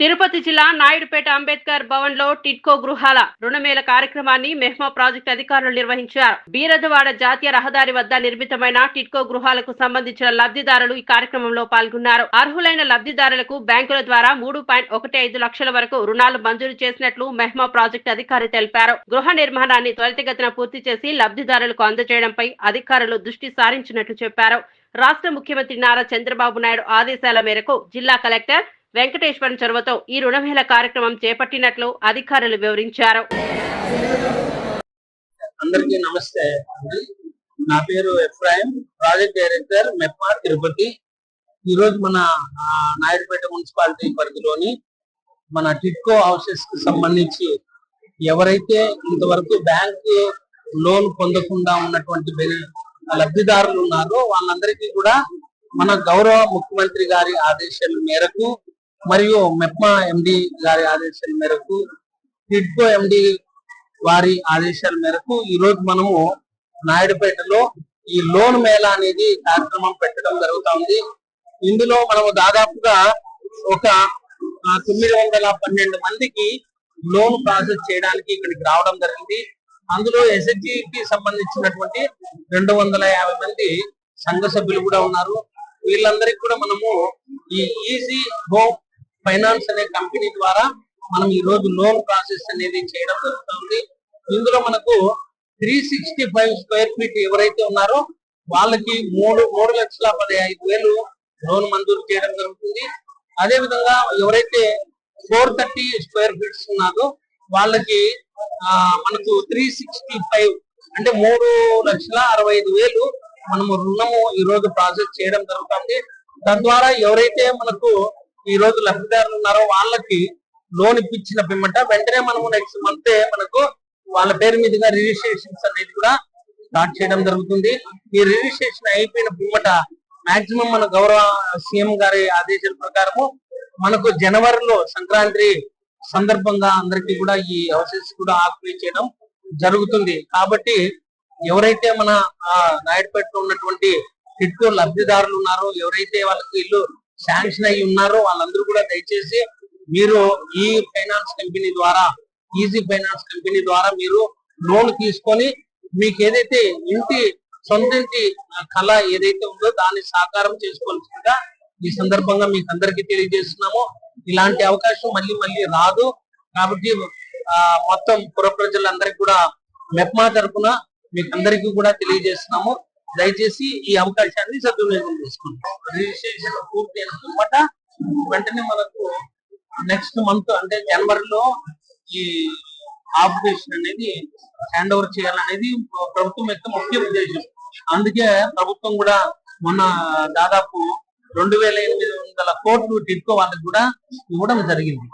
తిరుపతి జిల్లా నాయుడుపేట అంబేద్కర్ భవన్లో టిట్కో గృహాల రుణమేళ కార్యక్రమాన్ని మెహ్మా ప్రాజెక్టు అధికారులు నిర్వహించారు. బీరదవాడ జాతీయ రహదారి వద్ద నిర్మితమైన టిట్కో గృహాలకు సంబంధించిన లబ్ధిదారులు ఈ కార్యక్రమంలో పాల్గొన్నారు. అర్హులైన లబ్ధిదారులకు బ్యాంకుల ద్వారా మూడు పాయింట్ ఒకటి ఐదు లక్షల వరకు రుణాలు మంజూరు చేసినట్లు మెహ్మా ప్రాజెక్టు అధికారి తెలిపారు. గృహ నిర్మాణాన్ని త్వరితగతిన పూర్తి చేసి లబ్ధిదారులకు అందజేయడంపై అధికారులు దృష్టి సారించినట్లు చెప్పారు. రాష్ట్ర ముఖ్యమంత్రి నారా చంద్రబాబు నాయుడు ఆదేశాల మేరకు జిల్లా కలెక్టర్ వెంకటేశ్వరం చొరవతో ఈ రుణమేళ కార్యక్రమం చేపట్టినట్లు అధికారులు వివరించారు. అందరికీ నమస్తే నా పేరు Ephraim project director MEPMA Tirupati. ఈరోజు మన ఆ, నాయుడుపేట మున్సిపాలిటీ పరిధిలోని మన టిట్కో హౌసెస్కి సంబంధించి ఎవరైతే ఇంతవరకు బ్యాంకు లోన్ పొందకుండా ఉన్నటువంటి లబ్ధిదారులు ఉన్నారో వాళ్ళందరికీ కూడా మన గౌరవ ముఖ్యమంత్రి గారి ఆదేశాల మేరకు మరియు మెప్మా ఎండి గారి ఆదేశాల మేరకు టిడ్కో ఎండి వారి ఆదేశాల మేరకు ఈ రోజు మనము నాయుడుపేటలో ఈ లోన్ మేళా అనేది కార్యక్రమం పెట్టడం జరుగుతుంది. ఇందులో మనము దాదాపుగా ఒక తొమ్మిది వందల పన్నెండు మందికి లోన్ ప్రాసెస్ చేయడానికి ఇక్కడికి రావడం జరిగింది. అందులో SHG కి సంబంధించినటువంటి రెండు వందల యాభై మంది సంఘ సభ్యులు కూడా ఉన్నారు. వీళ్ళందరికీ కూడా మనము ఈ ఈజీ హోమ్ ఫైనాన్స్ అనే కంపెనీ ద్వారా మనం ఈ రోజు లోన్ ప్రాసెస్ అనేది చేయడం జరుగుతుంది. ఇందులో మనకు three sixty five square feet ఎవరైతే ఉన్నారో వాళ్ళకి మూడు మూడు లక్షల పదిహేను వేలు లోన్ మంజూరు చేయడం జరుగుతుంది. అదే విధంగా ఎవరైతే ఫోర్ థర్టీ స్క్వేర్ ఫీట్స్ ఉన్నారో వాళ్ళకి ఆ, మనకు త్రీ సిక్స్టీ ఫైవ్ అంటే మూడు లక్షల అరవై ఐదు వేలు మనము రుణము ఈ రోజు ప్రాసెస్ చేయడం జరుగుతుంది. తద్వారా ఎవరైతే మనకు ఈ రోజు లబ్ధిదారులు ఉన్నారో వాళ్ళకి లోన్ ఇప్పించిన పిమ్మట వెంటనే మనము నెక్స్ట్ మంత్ మనకు వాళ్ళ పేరు మీదుగా రిజిస్ట్రేషన్స్ అనేది కూడా స్టార్ట్ చేయడం జరుగుతుంది. ఈ రిజిస్ట్రేషన్ అయిపోయిన పిమ్మట మాక్సిమం మన గౌరవ సీఎం గారి ఆదేశాల ప్రకారము మనకు జనవరిలో సంక్రాంతి సందర్భంగా అందరికి కూడా ఈ హౌసెస్ కూడా ఆక్యుపై చేయడం జరుగుతుంది. కాబట్టి ఎవరైతే మన నాయుడుపేటలో ఉన్నటువంటి టిట్కో లబ్ధిదారులు ఉన్నారో ఎవరైతే వాళ్ళకి ఇల్లు శాంక్షన్ అయి ఉన్నారో. వాళ్ళందరూ కూడా దయచేసి మీరు ఈ ఫైనాన్స్ కంపెనీ ద్వారా ఈజీ ఫైనాన్స్ కంపెనీ ద్వారా మీరు లోన్ తీసుకొని మీకు ఏదైతే ఇంటి సొంత ఇంటి కళ ఏదైతే ఉందో దాన్ని సాకారం చేసుకోవాల్సిందిగా ఈ సందర్భంగా మీకు అందరికీ తెలియజేస్తున్నాము. ఇలాంటి అవకాశం మళ్ళీ మళ్ళీ రాదు. కాబట్టి ఆ, మొత్తం పుర ప్రజలందరికీ కూడా మెప్మా తరఫున మీకు అందరికీ కూడా తెలియజేస్తున్నాము. దయచేసి ఈ అవకాశాన్ని సద్వినియోగం చేసుకుంటాం రిజిస్ట్రేషన్ పూర్తి అయిన వెంటనే మనకు నెక్స్ట్ మంత్ అంటే జనవరిలో ఈ ఆపరేషన్ అనేది హ్యాండ్ ఓవర్ చేయాలనేది ప్రభుత్వం యొక్క ముఖ్య ఉద్దేశం. అందుకే ప్రభుత్వం కూడా మొన్న దాదాపు రెండు వేల ఎనిమిది వందల కోట్లు టిడ్కో వాళ్ళకి కూడా ఇవ్వడం జరిగింది.